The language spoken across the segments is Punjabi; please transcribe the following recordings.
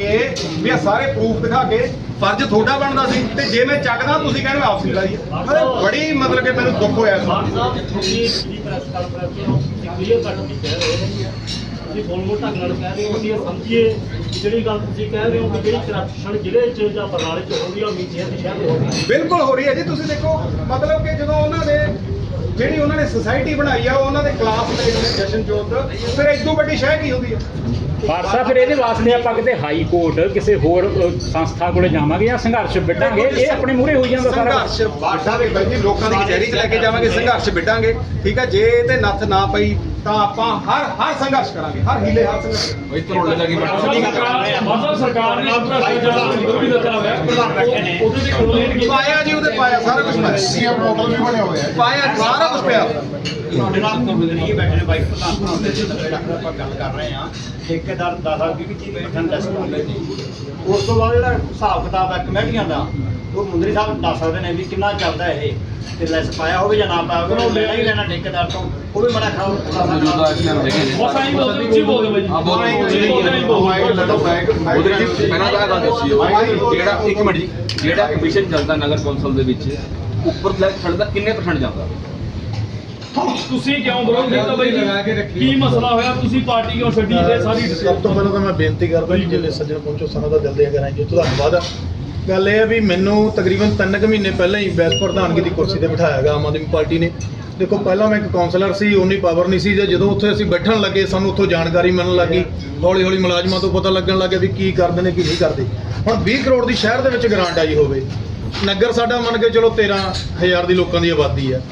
ਇਹ ਸਾਰੇ ਪ੍ਰੂਫ ਦਿਖਾ ਕੇ ਫਰਜ਼ ਤੁਹਾਡਾ ਬਣਦਾ ਸੀ। ਤੇ ਜੇ ਮੈਂ ਚੱਕਦਾ ਤੁਸੀਂ ਕਹਿੰਦੇ ਲੜਾਈ ਹੈ ਮਤਲਬ ਬੜੀ ਮਤਲਬ ਕਿ ਮੈਨੂੰ ਦੁੱਖ ਹੋਇਆ ਸਾਹਿਬ ਤੁਸੀਂ ਜਿਹੜੀ ਪ੍ਰੈਸ ਕਾਨਫਰੰਸ ਤੋਂ ਕਲੀਅਰ ਕੱਟ ਨਹੀਂ ਕਹਿ ਰਹੇ ਹੋ ਤੁਸੀਂ ਬੋਲ ਢੰਗ ਨਾਲ ਕਹਿ ਰਹੇ ਹੋ ਅਸੀਂ ਇਹ ਸਮਝੀਏ ਕਿ ਜਿਹੜੀ ਗੱਲ ਤੁਸੀਂ ਕਹਿ ਰਹੇ ਹੋ ਕਿ ਜਿਹੜੀ ਕਰਪਸ਼ਨ ਜ਼ਿਲ੍ਹੇ 'ਚ ਜਾਂ ਬਰਨਾਲੇ 'ਚ ਹੋ ਰਹੀ ਹੈ ਉਹ ਮੀਡੀਆ ਦੇ ਸ਼ਹਿਰ 'ਚ ਹੋ ਰਹੀ ਹੈ ਬਿਲਕੁਲ ਹੋ ਰਹੀ ਹੈ ਜੀ। ਤੁਸੀਂ ਦੇਖੋ ਮਤਲਬ ਕਿ ਜਦੋਂ ਉਹਨਾਂ ਦੇ ਜਿਹੜੀ ਉਹਨਾਂ ਨੇ ਸੁਸਾਇਟੀ ਬਣਾਈ ਆ ਉਹ ਉਹਨਾਂ ਦੇ ਕਲਾਸ ਦੇ ਜਿਹੜੇ ਜਸ਼ਨਜੋਤ ਫਿਰ ਇਦੋਂ ਵੱਡੀ ਸ਼ਹਿ ਕੀ ਹੁੰਦੀ ਹੈ ਬਾਦਸ਼ਾਹ ਫਿਰ ਇਹਦੇ ਵਾਸਤੇ ਆਪਾਂ ਕਿਤੇ ਹਾਈ ਕੋਰਟ ਕਿਸੇ ਹੋਰ ਸੰਸਥਾ ਕੋਲੇ ਜਾਵਾਂਗੇ ਜਾਂ ਸੰਘਰਸ਼ ਵਿੱਢਾਂਗੇ। ਇਹ ਆਪਣੇ ਮੂਹਰੇ ਹੋਈ ਜਾਂਦਾ ਸਾਰਾ ਸੰਘਰਸ਼ ਦੇ ਜੀ ਲੋਕਾਂ ਦੀ ਕਚਹਿਰੀ 'ਚ ਲੈ ਕੇ ਜਾਵਾਂਗੇ ਸੰਘਰਸ਼ ਵਿੱਢਾਂਗੇ। ਠੀਕ ਹੈ ਜੇ ਇਹ ਤੇ ਨੱਥ ਨਾ ਪਈ ਤਾਂ ਆਪਾਂ ਹਰ ਹਰ ਸੰਘਰਸ਼ ਕਰਾਂਗੇ ਹਰ ਹੀਲੇ ਹਰ ਸੰਘਰਸ਼। ਬਈ ਤਰੋਲੇ ਲੱਗੀ ਮਤਲਬ ਸਰਕਾਰ ਨੇ ਆਪਣਾ ਸੱਜਾ ਵੀ ਦਿੱਤਾ ਹੋਇਆ ਉਹ- ਉਹਦੇ ਤੇ ਕੀਤੀ ਪਾਇਆ ਜੀ ਉਹਦੇ ਪਾਇਆ ਪਾਇਆ ਸੀਐਮ ਮਾਡਲ ਵੀ ਬਣਿਆ ਹੋਇਆ ਪਾਇਆ ਸਾਰਾ ਕੁਝ ਪਿਆ। ਤੁਹਾਡੇ ਨਾਲ ਕੰਪਨੀ ਬੈਠੇ ਨੇ ਬਾਈਕ ਪ੍ਰਧਾਨ ਸਾਹਿਬ। ਦੇ ਜਿਹੜੇ ਆਪਾਂ ਗੱਲ ਕਰ ਰਹੇ ਹਾਂ ਠੇਕੇਦਾਰ ਦਾਦਾ ਵੀ ਕੀ ਬੈਠਣ ਦੱਸ ਕਰਦੇ ਨੇ। ਉਸ ਤੋਂ ਬਾਅਦ ਜਿਹੜਾ ਹਿਸਾਬ ਕਿਤਾਬ ਹੈ ਕਮੇਟੀਆਂ ਦਾ ਉਹ ਮੁੰਦਰੀ ਸਾਹਿਬ ਦੱਸ ਸਕਦੇ ਨੇ ਵੀ ਕਿੰਨਾ ਚੱਲਦਾ ਇਹ। ਤੇ ਲੈਸ ਪਾਇਆ ਹੋਵੇ ਜਾਂ ਨਾ ਪਾਇਆ ਹੋਵੇ ਉਹ ਲੈਣਾ ਹੀ ਲੈਣਾ ਠੇਕੇਦਾਰ ਤੋਂ। ਉਹ ਵੀ ਬੜਾ ਖਰਾਬ ਬਸ ਆਈ ਬੋਲਦੇ ਉੱਚੀ ਬੋਲਦੇ ਬਾਈ ਉਧਰ ਜੀ ਪਹਿਲਾਂ ਤਾਂ ਦੱਸਿਓ ਜਿਹੜਾ ਇੱਕ ਮਿੰਟ ਜੀ ਜਿਹੜਾ ਕਮਿਸ਼ਨ ਚੱਲਦਾ ਨਗਰ ਕੌਂਸਲ ਦੇ ਵਿੱਚ ਉੱਪਰ ਲੈ ਖੜਦਾ ਕਿੰਨੇ ਪਰਸੈਂਟ ਜਾਂਦਾ? ਤੁਸੀਂ ਕਿਉਂ ਵਿਰੋਧ ਕੀਤਾ ਬਾਈ ਜੀ? ਕੀ ਮਸਲਾ ਹੋਇਆ? ਤੁਸੀਂ ਪਾਰਟੀ ਕਿਉਂ ਛੱਡੀ? ਇਹ ਸਾਰੀ ਸਭ ਤੋਂ ਪਹਿਲਾਂ ਤਾਂ ਮੈਂ ਬੇਨਤੀ ਕਰਦਾ ਜੀ ਜਿਹੜੇ ਸੱਜਣ ਪਹੁੰਚੋ ਸਾਰਾ ਦਾ ਦਿਲ ਦੀਆਂ ਕਰਾਂਗੇ ਧੰਨਵਾਦ ਆ। ਗੱਲ ਇਹ ਹੈ ਵੀ ਮੈਨੂੰ ਤਕਰੀਬਨ 3 ਕੁ ਮਹੀਨੇ ਪਹਿਲਾਂ ਹੀ ਬੈਸ ਪ੍ਰਧਾਨਗੀ ਦੀ ਕੁਰਸੀ ਤੇ ਬਿਠਾਇਆ ਗਿਆ ਆਮ ਆਦਮੀ ਪਾਰਟੀ ਨੇ। ਦੇਖੋ ਪਹਿਲਾਂ ਮੈਂ ਇੱਕ ਕਾਉਂਸਲਰ ਸੀ ਉਨੀ ਪਾਵਰ ਨਹੀਂ ਸੀ ਜੇ ਜਦੋਂ ਉੱਥੇ ਅਸੀਂ ਬੈਠਣ ਲੱਗੇ ਸਾਨੂੰ ਉੱਥੋਂ ਜਾਣਕਾਰੀ ਮਿਲਣ ਲੱਗੀ ਹੌਲੀ ਹੌਲੀ ਮੁਲਾਜ਼ਮਾਂ ਤੋਂ ਪਤਾ ਲੱਗਣ ਲੱਗਿਆ ਵੀ ਕੀ ਕਰਦੇ ਨੇ ਕੀ ਨਹੀਂ ਕਰਦੇ। ਹੁਣ 20 ਕਰੋੜ ਦੀ ਸ਼ਹਿਰ ਦੇ ਵਿੱਚ ਗ੍ਰਾਂਟ ਆਈ ਹੋਵੇ ਨਗਰ ਸਾਡਾ ਮੰਨ ਕੇ ਚਲੋ 13000 ਦੀ ਲੋਕਾਂ ਦੀ ਆਬਾਦੀ ਹੈ।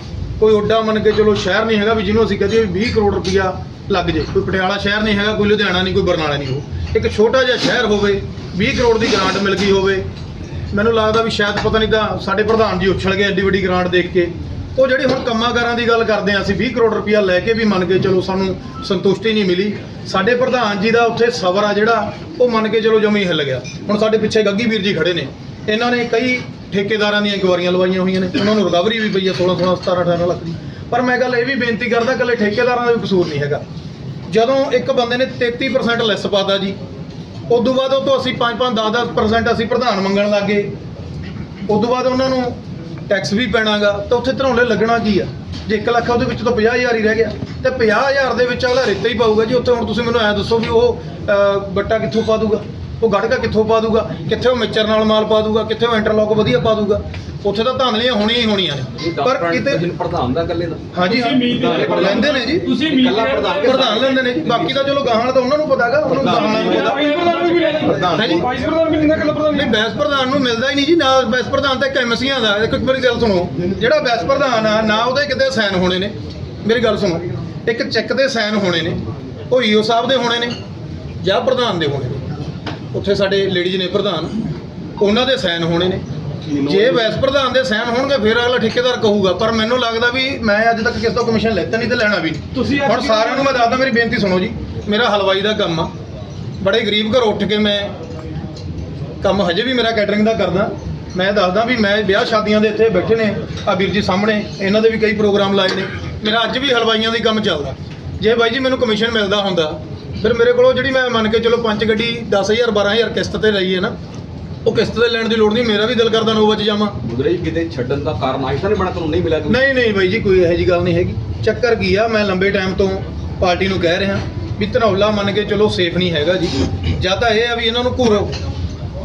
ਕੋਈ ਓਡਾ ਮੰਨ ਕੇ ਚਲੋ ਸ਼ਹਿਰ ਨਹੀਂ ਹੈਗਾ ਵੀ ਜਿਹਨੂੰ ਅਸੀਂ ਕਹਦੇ ਵੀ 20 ਕਰੋੜ ਰੁਪਇਆ ਲੱਗ ਜੇ। ਕੋਈ ਪਟਿਆਲਾ ਸ਼ਹਿਰ ਨਹੀਂ ਹੈਗਾ, ਕੋਈ ਲੁਧਿਆਣਾ ਨਹੀਂ, ਕੋਈ ਬਰਨਾਲਾ ਨਹੀਂ ਉਹ ਇੱਕ ਛੋਟਾ ਜਿਹਾ ਸ਼ਹਿਰ ਹੋਵੇ 20 ਕਰੋੜ ਦੀ ਗ੍ਰਾਂਟ ਮਿਲ ਗਈ ਹੋਵੇ। ਮੈਨੂੰ ਲੱਗਦਾ ਵੀ ਸ਼ਾਇਦ ਪਤਾ ਨਹੀਂ ਤਾਂ ਸਾਡੇ ਪ੍ਰਧਾਨ ਜੀ ਉਛਲ ਗਏ ਐਡੀ ਵੱਡੀ ਗ੍ਰਾਂਟ ਦੇਖ ਕੇ। ਉਹ ਜਿਹੜੀ ਹੁਣ ਕੰਮਾਂਕਾਰਾਂ ਦੀ ਗੱਲ ਕਰਦੇ ਆ ਅਸੀਂ 20 ਕਰੋੜ ਰੁਪਇਆ ਲੈ ਕੇ ਵੀ ਮੰਨ ਕੇ ਚਲੋ ਸਾਨੂੰ ਸੰਤੁਸ਼ਟੀ ਨਹੀਂ ਮਿਲੀ। ਸਾਡੇ ਪ੍ਰਧਾਨ ਜੀ ਦਾ ਉੱਥੇ ਸਬਰ ਆ ਜਿਹੜਾ, ਉਹ ਮੰਨ ਕੇ ਚਲੋ ਜਮੀ ਹਿੱਲ ਗਿਆ। ਹੁਣ ਸਾਡੇ ਪਿੱਛੇ ਗੱਗੀ ਵੀਰ ਜੀ ਖੜੇ ਨੇ। ਇਹਨਾਂ ਨੇ ਕਈ ਠੇਕੇਦਾਰਾਂ ਦੀਆਂ ਇਨਕੁਆਰੀਆਂ ਲਵਾਈਆਂ ਹੋਈਆਂ ਨੇ। ਉਹਨਾਂ ਨੂੰ ਰਿਕਵਰੀ ਵੀ ਪਈ ਹੈ 16 16 17 18 ਲੱਖ ਦੀ। ਪਰ ਮੈਂ ਗੱਲ ਇਹ ਵੀ ਬੇਨਤੀ ਕਰਦਾ, ਇਕੱਲੇ ਠੇਕੇਦਾਰਾਂ ਦਾ ਵੀ ਕਸੂਰ ਨਹੀਂ ਹੈਗਾ। ਜਦੋਂ ਇੱਕ ਬੰਦੇ ਨੇ 33% ਲੈਸ ਪਾਤਾ ਜੀ, ਉਦੋਂ ਬਾਅਦ ਉਹ ਤੋਂ ਅਸੀਂ 5-5 10-10% ਅਸੀਂ ਪ੍ਰਧਾਨ ਮੰਗਣ ਲੱਗੇ ਤੋਂ ਬਾਅਦ ਉਹਨਾਂ ਨੂੰ ਟੈਕਸ ਵੀ ਪੈਣਾਗਾ। ਤਾਂ ਉੱਥੇ ਧਰੌਲੇ ਲੱਗਣਾ ਕੀ ਆ? ਜੇ 1 ਲੱਖ ਉਹਦੇ ਵਿੱਚ ਤਾਂ 50000 ਹੀ ਰਹਿ ਗਿਆ। ਤੇ 50000 ਦੇ ਵਿੱਚ ਅਗਲਾ ਰੇਤਾ ਹੀ ਪਾਊਗਾ ਜੀ। ਉੱਥੇ ਹੁਣ ਤੁਸੀਂ ਮੈਨੂੰ ਐ ਦੱਸੋ ਵੀ ਉਹ ਬੱਟਾ ਕਿੱਥੋਂ ਪਾ ਦੂਗਾ? ਉਹ ਗੜਕਾ ਕਿੱਥੋਂ ਪਾ ਦੂਗਾ ਕਿੱਥੇ ਉਹ ਮਿੱਚਰ ਨਾਲ ਮਾਲ ਪਾ ਦੂਗਾ ਕਿੱਥੇ ਉਹ ਇੰਟਰਲੌਕ ਵਧੀਆ ਪਾ ਦੂਗਾ ਉੱਥੇ ਤਾਂ ਧਾਂਦਲੀਆਂ ਹੋਣੀਆਂ ਹੀ ਹੋਣੀਆਂ ਨੇ ਪਰ ਕਿਤੇ ਪ੍ਰਧਾਨ ਦਾ ਇਕੱਲੇ ਦਾ ਹਾਂਜੀ ਲੈਂਦੇ ਨੇ ਜੀ ਤੁਸੀਂ ਇਕੱਲਾ ਪ੍ਰਧਾਨ ਪ੍ਰਧਾਨ ਲੈਂਦੇ ਨੇ ਜੀ ਬਾਕੀ ਤਾਂ ਚਲੋ ਗਾਹਾਂ ਤਾਂ ਉਹਨਾਂ ਨੂੰ ਪਤਾਗਾ ਉਹਨੂੰ ਗਾਹਾਂ ਨੂੰ ਪਤਾ ਵਾਈਸ ਪ੍ਰਧਾਨ ਵੀ ਲੈਂਦਾ ਕੱਲਾ ਪ੍ਰਧਾਨ ਨਹੀਂ ਬੈਸ ਪ੍ਰਧਾਨ ਨੂੰ ਮਿਲਦਾ ਹੀ ਨਹੀਂ ਜੀ ਨਾ ਬੈਸ ਪ੍ਰਧਾਨ ਤਾਂ ਇੱਕ ਐਮਸੀਆਂ ਦਾ ਇੱਕ ਵਾਰੀ ਗੱਲ ਸੁਣੋ ਜਿਹੜਾ ਬੈਸ ਪ੍ਰਧਾਨ ਆ ਨਾ ਉਹਦੇ ਕਿਤੇ ਸਾਈਨ ਹੋਣੇ ਨੇ ਮੇਰੀ ਗੱਲ ਸੁਣੋ ਇੱਕ ਚੈੱਕ ਦੇ ਸਾਈਨ ਹੋਣੇ ਨੇ ਉਹ ਈਓ ਸਾਹਿਬ ਦੇ ਹੋਣੇ ਨੇ ਜਾਂ ਪ੍ਰਧਾਨ ਦੇ ਹੋਣੇ ਨੇ ਉੱਥੇ ਸਾਡੇ ਲੇਡੀਜ਼ ਨੇ ਪ੍ਰਧਾਨ ਉਹਨਾਂ ਦੇ ਸਾਈਨ ਹੋਣੇ ਨੇ। ਜੇ ਵੈਸ ਪ੍ਰਧਾਨ ਦੇ ਸਾਈਨ ਹੋਣਗੇ ਫਿਰ ਅਗਲਾ ਠੇਕੇਦਾਰ ਕਹੂਗਾ। ਪਰ ਮੈਨੂੰ ਲੱਗਦਾ ਵੀ ਮੈਂ ਅੱਜ ਤੱਕ ਕਿਸੇ ਤੋਂ ਕਮਿਸ਼ਨ ਲੈਤਾ ਨਹੀਂ ਤੇ ਲੈਣਾ ਵੀ। ਤੁਸੀਂ ਹੁਣ ਸਾਰਿਆਂ ਨੂੰ ਮੈਂ ਦੱਸਦਾ ਮੇਰੀ ਬੇਨਤੀ ਸੁਣੋ ਜੀ। ਮੇਰਾ ਹਲਵਾਈ ਦਾ ਕੰਮ ਆ। ਬੜੇ ਗਰੀਬ ਘਰ ਉੱਠ ਕੇ ਮੈਂ ਕੰਮ ਹਜੇ ਵੀ ਮੇਰਾ ਕੈਟਰਿੰਗ ਦਾ ਕਰਦਾ। ਮੈਂ ਦੱਸਦਾ ਵੀ ਮੈਂ ਵਿਆਹ ਸ਼ਾਦੀਆਂ ਦੇ ਇੱਥੇ ਬੈਠੇ ਨੇ ਆ ਵੀਰ ਜੀ ਸਾਹਮਣੇ ਇਹਨਾਂ ਦੇ ਵੀ ਕਈ ਪ੍ਰੋਗਰਾਮ ਲਾਏ ਨੇ। ਮੇਰਾ ਅੱਜ ਵੀ ਹਲਵਾਈਆਂ ਦਾ ਕੰਮ ਚੱਲਦਾ। ਜੇ ਬਾਈ ਜੀ ਮੈਨੂੰ ਕਮਿਸ਼ਨ ਮਿਲਦਾ ਹੁੰਦਾ ਫਿਰ ਮੇਰੇ ਕੋਲੋਂ ਜਿਹੜੀ ਮੈਂ ਮੰਨ ਕੇ ਚਲੋ ਪੰਜ ਗੱਡੀ 10000 12000 ਕਿਸ਼ਤ ਤੇ ਲਈ ਹੈ ਨਾ ਉਹ ਕਿਸ਼ਤ ਤੇ ਲੈਣ ਦੀ ਲੋੜ ਨਹੀਂ ਮੇਰਾ ਵੀ ਦਿਲ ਕਰਦਾ ਨੋਵਾ 'ਚ ਜਾਵਾਂ। ਮੁਦਰੇ ਕਿਤੇ ਛੱਡਣ ਦਾ ਕਾਰਨ ਆਇਸ਼ਾ ਨੇ ਬਣਾ ਤੁਹਾਨੂੰ ਨਹੀਂ ਮਿਲਿਆ? ਨਹੀਂ ਨਹੀਂ ਬਾਈ ਜੀ ਕੋਈ ਇਹੋ ਜੀ ਗੱਲ ਨਹੀਂ ਹੈਗੀ। ਚੱਕਰ ਕੀ ਆ ਮੈਂ ਲੰਬੇ ਟਾਈਮ ਤੋਂ ਪਾਰਟੀ ਨੂੰ ਕਹਿ ਰਿਹਾ ਵੀ ਧਨੌਲਾ ਮੰਨ ਕੇ ਚਲੋ ਸੇਫ ਨਹੀਂ ਹੈਗਾ ਜੀ। ਜਾਂ ਤਾਂ ਇਹ ਆ ਵੀ ਇਹਨਾਂ ਨੂੰ ਘੂਰੋ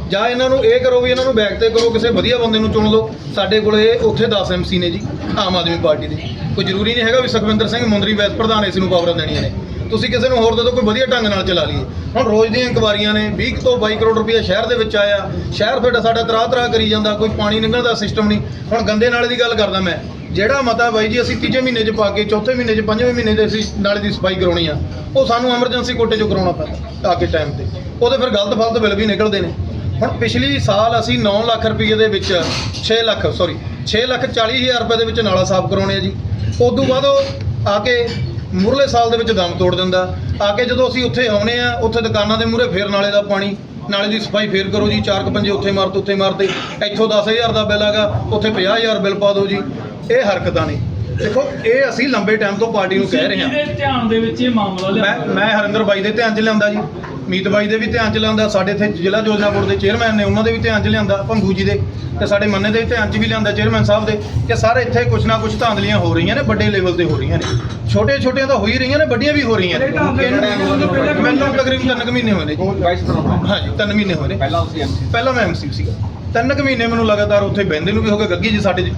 ਜਾਂ ਇਹਨਾਂ ਨੂੰ ਇਹ ਕਰੋ ਵੀ ਇਹਨਾਂ ਨੂੰ ਬੈਕ ਤੇ ਕਰੋ ਕਿਸੇ ਵਧੀਆ ਬੰਦੇ ਨੂੰ ਚੁਣ ਲਓ। ਸਾਡੇ ਕੋਲੇ ਉੱਥੇ 10 ਐਮਸੀ ਨੇ ਜੀ ਆਮ ਆਦਮੀ ਪਾਰਟੀ ਦੇ। ਕੋਈ ਜ਼ਰੂਰੀ ਨਹੀਂ ਹੈਗਾ ਵੀ ਸੁਖਵਿੰਦਰ ਸਿੰਘ ਮੁੰਦਰੀ ਵੈਸ ਪ੍ਰਧਾਨ ਇਸ ਨੂੰ ਪਾਵਰਾਂ ਦੇਣੀਆਂ ਨੇ। ਤੁਸੀਂ ਕਿਸੇ ਨੂੰ ਹੋਰ ਦੇ ਦਿਓ, ਕੋਈ ਵਧੀਆ ਢੰਗ ਨਾਲ ਚਲਾ ਲਈਏ। ਹੁਣ ਰੋਜ਼ ਦੀਆਂ ਇਨਕੁਆਰੀਆਂ ਨੇ 20 ਤੋਂ 22 ਕਰੋੜ ਰੁਪਏ ਸ਼ਹਿਰ ਦੇ ਵਿੱਚ ਆਇਆ। ਸ਼ਹਿਰ ਤੁਹਾਡਾ ਸਾਡਾ ਤਰਾਹ ਤਰਾਹ ਕਰੀ ਜਾਂਦਾ, ਕੋਈ ਪਾਣੀ ਨਿਕਲਣ ਦਾ ਸਿਸਟਮ ਨਹੀਂ। ਹੁਣ ਗੰਦੇ ਨਾਲੇ ਦੀ ਗੱਲ ਕਰਦਾ ਮੈਂ। ਜਿਹੜਾ ਮਤਾ ਬਾਈ ਜੀ ਅਸੀਂ ਤੀਜੇ ਮਹੀਨੇ 'ਚ ਪਾ ਕੇ, ਚੌਥੇ ਮਹੀਨੇ 'ਚ, ਪੰਜਵੇਂ ਮਹੀਨੇ 'ਚ ਅਸੀਂ ਨਾਲੇ ਦੀ ਸਫ਼ਾਈ ਕਰਾਉਣੀ ਆ, ਉਹ ਸਾਨੂੰ ਐਮਰਜੈਂਸੀ ਕੋਟੇ 'ਚੋਂ ਕਰਾਉਣਾ ਪੈਂਦਾ, ਆ ਕੇ ਟਾਈਮ ਤੇ। ਉਹਦੇ ਫਿਰ ਗਲਤ ਫਲਤ ਬਿੱਲ ਵੀ ਨਿਕਲਦੇ ਨੇ। ਹੁਣ ਪਿਛਲੀ ਸਾਲ ਅਸੀਂ 9 ਲੱਖ ਰੁਪਏ ਦੇ ਵਿੱਚ 6 ਲੱਖ ਸੌਰੀ 6 ਲੱਖ 40 ਹਜ਼ਾਰ ਰੁਪਏ ਦੇ ਵਿੱਚ ਨਾਲਾ ਸਾਫ਼ ਕਰਾਉਣੇ ਆ ਜੀ। ਉਦੋਂ ਬਾਅਦ ਉਹ ਆ ਕੇ ਮੁਰਲੇ ਸਾਲ ਦੇ ਵਿੱਚ ਦਮ ਤੋੜ ਦਿੰਦਾ। ਆ ਕੇ ਜਦੋਂ ਅਸੀਂ ਉੱਥੇ ਆਉਨੇ ਆ ਉੱਥੇ ਦੁਕਾਨਾਂ ਦੇ ਮੂਹਰੇ ਫੇਰ ਨਾਲੇ ਦਾ ਪਾਣੀ ਨਾਲੇ ਦੀ ਸਫ਼ਾਈ ਫੇਰ ਕਰੋ ਜੀ ਚਾਰ ਪੰਜੇ ਉੱਥੇ ਮਾਰਤੇ ਉੱਥੇ ਮਾਰਤੇ ਇੱਥੋਂ 10000 ਦਾ ਬਿੱਲ ਆਗਾ ਉੱਥੇ 50000 ਬਿੱਲ ਪਾ ਦਿਓ ਜੀ। ਇਹ ਹਰਕਤਾਂ ਨੇ। ਦੇਖੋ ਇਹ ਅਸੀਂ ਲੰਬੇ ਟਾਈਮ ਤੋਂ ਪਾਰਟੀ ਨੂੰ ਕਹਿ ਰਹੇ ਹਾਂ। ਕਿਹਦੇ ਧਿਆਨ ਦੇ ਵਿੱਚ ਇਹ ਮਾਮਲਾ ਮੈਂ ਲਿਆ ਮੈਂ ਹਰਿੰਦਰ ਬਾਈ ਦੇ ਧਿਆਨ 'ਚ ਲਿਆਂਦਾ ਜੀ। ਮੀਤ ਬਾਈ ਦੇ ਵੀ ਧਿਆਨ ਚ ਲਿਆਂਦਾ ਸਾਡੇ ਇੱਥੇ ਜ਼ਿਲ੍ਹਾ ਯੋਜਨਾ ਬੋਰਡ ਦੇ ਚੇਅਰਮੈਨ ਨੇ ਉਹਨਾਂ ਦੇ ਵੀ ਧਿਆਨ ਚ ਲਿਆਂਦਾ ਭੰਗੂ ਜੀ ਦੇ ਤੇ ਸਾਡੇ ਮੰਨੇ ਦੇ ਧਿਆਨ ਚ ਵੀ ਲਿਆਂਦਾ ਚੇਅਰਮੈਨ ਸਾਹਿਬ ਦੇ ਕਿ ਸਾਰੇ ਇੱਥੇ ਕੁਛ ਨਾ ਕੁਛ ਧਾਂਦਲੀਆਂ ਹੋ ਰਹੀਆਂ ਨੇ ਵੱਡੇ ਲੈਵਲ ਤੇ ਹੋ ਰਹੀਆਂ ਨੇ। ਛੋਟੇ ਛੋਟੀਆਂ ਤਾਂ ਹੋ ਹੀ ਰਹੀਆਂ ਨੇ ਵੱਡੀਆਂ ਵੀ ਹੋ ਰਹੀਆਂ ਨੇ। ਮੈਨੂੰ ਤਕਰੀਬਨ ਤਿੰਨ ਕੁ ਮਹੀਨੇ ਹੋਏ ਨੇ ਹਾਂਜੀ ਤਿੰਨ ਮਹੀਨੇ ਹੋਏ ਨੇ। ਪਹਿਲਾਂ ਤੁਸੀਂ ਐਮਸੀ ਪਹਿਲਾਂ ਮੈਂ ਐਮਸੀ ਸੀਗਾ। ਤਿੰਨ ਕੁ ਮਹੀਨੇ ਮੈਨੂੰ ਲਗਾਤਾਰ ਉੱਥੇ ਬਹਿੰਦੇ ਨੂੰ ਵੀ ਹੋ ਗਏ ਗੱਗੀ ਜੀ ਸਾਡੇ